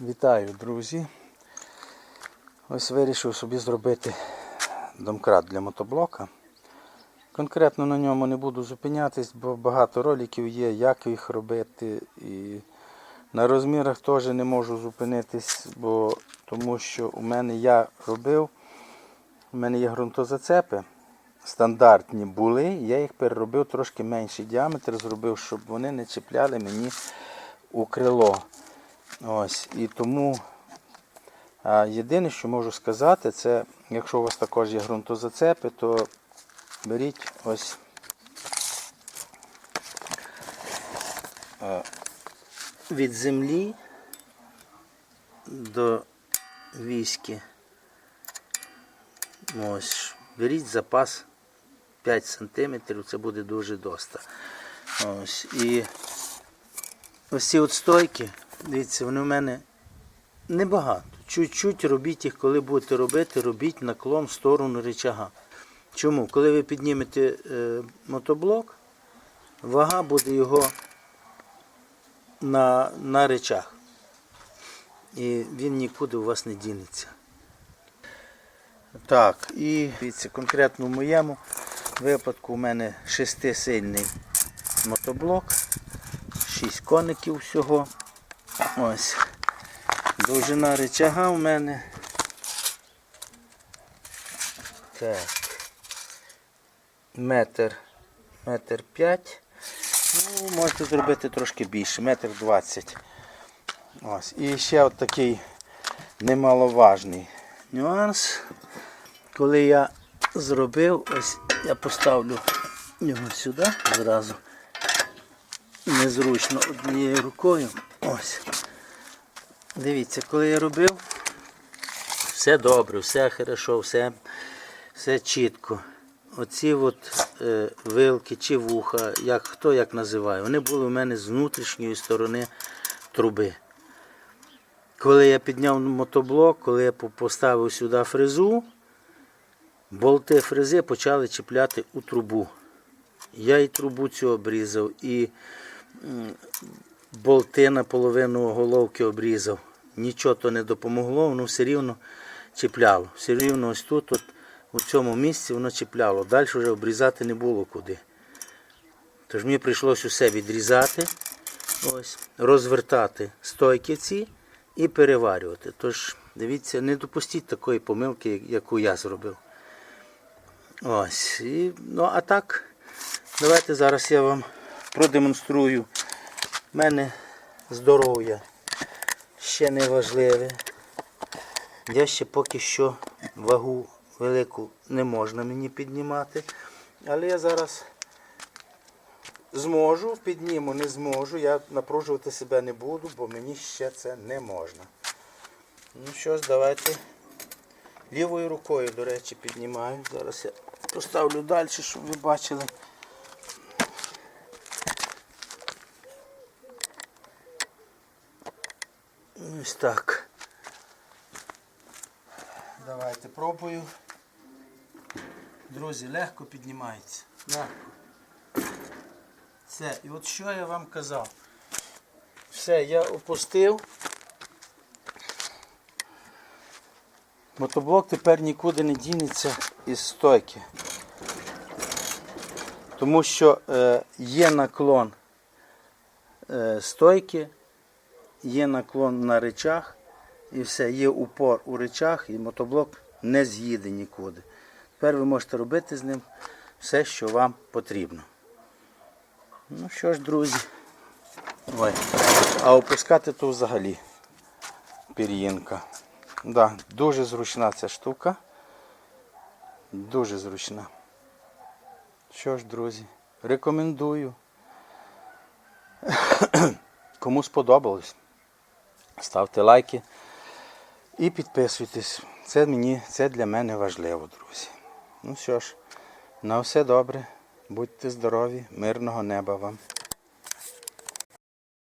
Вітаю, друзі. Ось вирішив собі зробити домкрат для мотоблока. Конкретно на ньому не буду зупинятись, бо багато роликів є, як їх робити. І на розмірах теж не можу зупинитись, бо тому що у мене я робив, у мене є ґрунтозацепи. Стандартні були, я їх переробив трошки менший діаметр, зробив, щоб вони не чіпляли мені у крило. Ось, і тому єдине, що можу сказати, це якщо у вас також є ґрунтозацепи, то беріть ось від землі до військи. Ось, беріть запас 5 см, це буде дуже доста. Ось, і ось ці от стойки, дивіться, вони в мене небагато. Чуть-чуть робіть їх, коли будете робити, робіть наклон в сторону рычага. Чому? Коли ви піднімете е, мотоблок, вага буде його на, на речах. І він нікуди у вас не дінеться. Так, і дивіться, конкретно в моєму випадку у мене шестисильний мотоблок, 6 коників всього. Ось. Довжина рычага у мене. Так. Метр. Метр п'ять. Ну, можете зробити трошки більше, метр двадцять. Ось. І ще от такий немаловажний нюанс. Коли я зробив, ось я поставлю його сюди зразу. Незручно однією рукою. Ось. Дивіться, коли я робив, все добре, все хорошо, все, все чітко. Оці от е, вилки чи вуха, як, хто як називає, вони були у мене з внутрішньої сторони труби. Коли я підняв мотоблок, коли я поставив сюди фрезу, болти фрези почали чіпляти у трубу. Я і трубу цю обрізав, і болти наполовину головки обрізав. Нічого то не допомогло, воно все рівно чіпляло. Все рівно ось тут, от, у цьому місці воно чіпляло. Далі вже обрізати не було куди. Тож мені прийшлося усе відрізати, ось, розвертати стойки ці і переварювати. Тож, дивіться, не допустіть такої помилки, яку я зробив. Ось. І, ну, а так, давайте зараз я вам продемонструю. У мене здоров'я ще не важливе. Я ще поки що вагу велику не можна мені піднімати. Але я зараз зможу, підніму, не зможу. Я напружувати себе не буду, бо мені ще це не можна. Ну що ж, давайте лівою рукою, до речі, піднімаю. Зараз я поставлю далі, щоб ви бачили. Ось так. Давайте пробую. Друзі, легко піднімається. Легко. Все. І от що я вам казав. Все, я опустив. Мотоблок тепер нікуди не дінеться із стойки. Тому що е, є наклон е, стойки, є наклон на речах і все, є упор у речах і мотоблок не з'їде нікуди. Тепер ви можете робити з ним все, що вам потрібно. Ну що ж, друзі. Ой. А опускати то взагалі пір'їнка. Да, дуже зручна ця штука. Дуже зручна. Що ж, друзі, рекомендую. Кому сподобалось, ставте лайки і підписуйтесь. Це мені, це для мене важливо, друзі. Ну що ж, на все добре, будьте здорові, мирного неба вам.